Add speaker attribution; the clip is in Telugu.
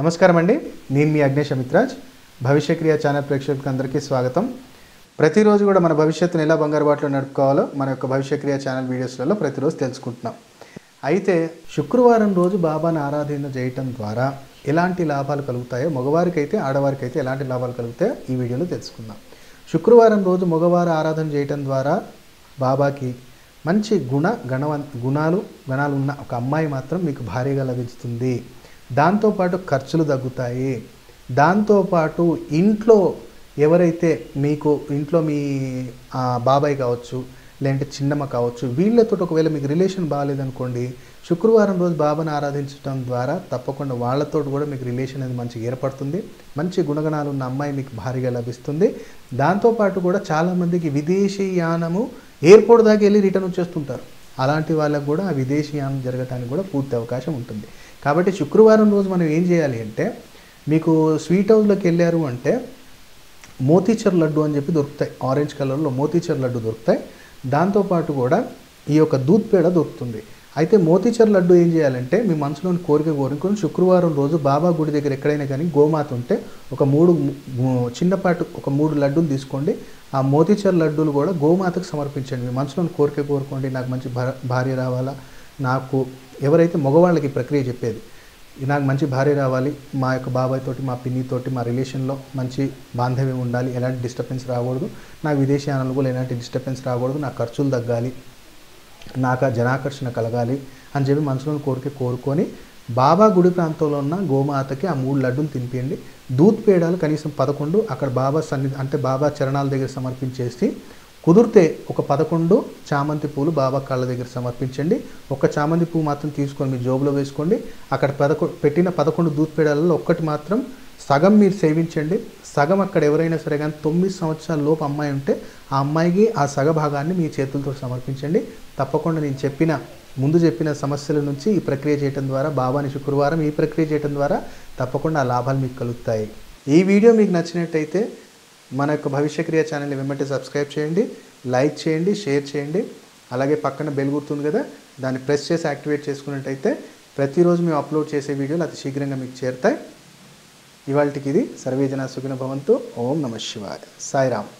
Speaker 1: నమస్కారం అండి నేను మీ అగ్నేష్ అమిత్రాజ్. భవిష్య క్రియ ఛానల్ ప్రేక్షకులకు అందరికీ స్వాగతం. ప్రతిరోజు కూడా మన భవిష్యత్తును ఎలా బంగారు బాటలో నడుపుకోవాలో మన యొక్క భవిష్య క్రియ ఛానల్ వీడియోస్లలో ప్రతిరోజు తెలుసుకుంటున్నాం. అయితే శుక్రవారం రోజు బాబాను ఆరాధన చేయటం ద్వారా ఎలాంటి లాభాలు కలుగుతాయో మగవారికి అయితే ఆడవారికి అయితే ఎలాంటి లాభాలు కలుగుతాయో ఈ వీడియోలో తెలుసుకుందాం. శుక్రవారం రోజు మగవారు ఆరాధన చేయటం ద్వారా బాబాకి మంచి గుణ గణవ గుణాలు గణాలు ఉన్న ఒక అమ్మాయి మాత్రం మీకు భారీగా లభిస్తుంది. దాంతోపాటు ఖర్చులు తగ్గుతాయి. దాంతోపాటు ఇంట్లో ఎవరైతే మీకు ఇంట్లో మీ బాబాయ్ కావచ్చు లేదంటే చిన్నమ్మ కావచ్చు వీళ్ళతో ఒకవేళ మీకు రిలేషన్ బాగాలేదనుకోండి శుక్రవారం రోజు బాబాను ఆరాధించడం ద్వారా తప్పకుండా వాళ్ళతో కూడా మీకు రిలేషన్ అనేది మంచిగా ఏర్పడుతుంది. మంచి గుణగణాలు ఉన్న అమ్మాయి మీకు భారీగా లభిస్తుంది. దాంతోపాటు కూడా చాలామందికి విదేశీ యానము ఎయిర్పోర్ట్ దాకా వెళ్ళి రిటర్న్ వచ్చేస్తుంటారు. అలాంటి వాళ్ళకు కూడా ఆ విదేశీ యానం జరగటానికి కూడా పూర్తి అవకాశం ఉంటుంది. కాబట్టి శుక్రవారం రోజు మనం ఏం చేయాలి అంటే మీకు స్వీట్ హౌస్లోకి వెళ్ళారు అంటే మోతీచర్ లడ్డు అని చెప్పి దొరుకుతాయి. ఆరెంజ్ కలర్లో మోతీచర్ లడ్డు దొరుకుతాయి. దాంతోపాటు కూడా ఈ యొక్క దూద్ పేడ దొరుకుతుంది. అయితే మోతీచర్ లడ్డు ఏం చేయాలంటే మీ మనసులోని కోరిక కోరుకొని శుక్రవారం రోజు బాబా గుడి దగ్గర ఎక్కడైనా కానీ గోమాత ఉంటే ఒక మూడు చిన్నపాటు ఒక మూడు లడ్డూలు తీసుకోండి. ఆ మోతీచర్ లడ్డూలు కూడా గోమాతకు సమర్పించండి. మీ మనసులోని కోరిక కోరుకోండి. నాకు మంచి భార్య రావాలా? నాకు ఎవరైతే మగవాళ్ళకి ప్రక్రియ చెప్పేది నాకు మంచి భార్య రావాలి మా యొక్క బాబాయ్ తోటి మా పిన్ని తోటి మా రిలేషన్లో మంచి బాంధవ్యం ఉండాలి ఎలాంటి డిస్టర్బెన్స్ రాకూడదు నా విదేశీయానాలు కూడా ఎలాంటి డిస్టర్బెన్స్ రాకూడదు నా ఖర్చులు తగ్గాలి నాకు ఆ జనాకర్షణ కలగాలి అని చెప్పి మనసులోని కోరిక కోరుకొని బాబా గుడి ప్రాంతంలో ఉన్న గోమాతకి ఆ మూడు లడ్డూలు తినిపియండి. దూత్ పేడాలు కనీసం పదకొండు అక్కడ బాబా సన్నిధి అంటే బాబా చరణాల దగ్గర సమర్పించేసి కుదిరితే ఒక పదకొండు చామంతి పూలు బాబా కాళ్ళ దగ్గర సమర్పించండి. ఒక చామంతి పువ్వు మాత్రం తీసుకొని మీ జోబులో వేసుకోండి. అక్కడ పదకొ పెట్టిన పదకొండు దూత్పేడాలలో ఒక్కటి మాత్రం సగం మీరు సేవించండి. సగం అక్కడ ఎవరైనా సరే కానీ తొమ్మిది సంవత్సరాల లోపు అమ్మాయి ఉంటే ఆ అమ్మాయికి ఆ సగ భాగాన్ని మీ చేతులతో సమర్పించండి. తప్పకుండా నేను చెప్పిన ముందు చెప్పిన సమస్యల నుంచి ఈ ప్రక్రియ చేయడం ద్వారా బాబాని శుక్రవారం ఈ ప్రక్రియ చేయడం ద్వారా తప్పకుండా ఆ లాభాలు మీకు కలుగుతాయి. ఈ వీడియో మీకు నచ్చినట్టయితే మన యొక్క భవిష్యక్రియ ఛానల్ని వెంబడి సబ్స్క్రైబ్ చేయండి లైక్ చేయండి షేర్ చేయండి. అలాగే పక్కన బెల్ గుర్తుంది కదా దాన్ని ప్రెస్ చేసి యాక్టివేట్ చేసుకున్నట్టయితే ప్రతిరోజు మేము అప్లోడ్ చేసే వీడియోలు అతి శీఘ్రంగా మీకు చేరుతాయి. ఇవాళకి ఇది సర్వేజన సుఖిన భవంతు. ఓం నమ శివాయ. సాయిరామ్.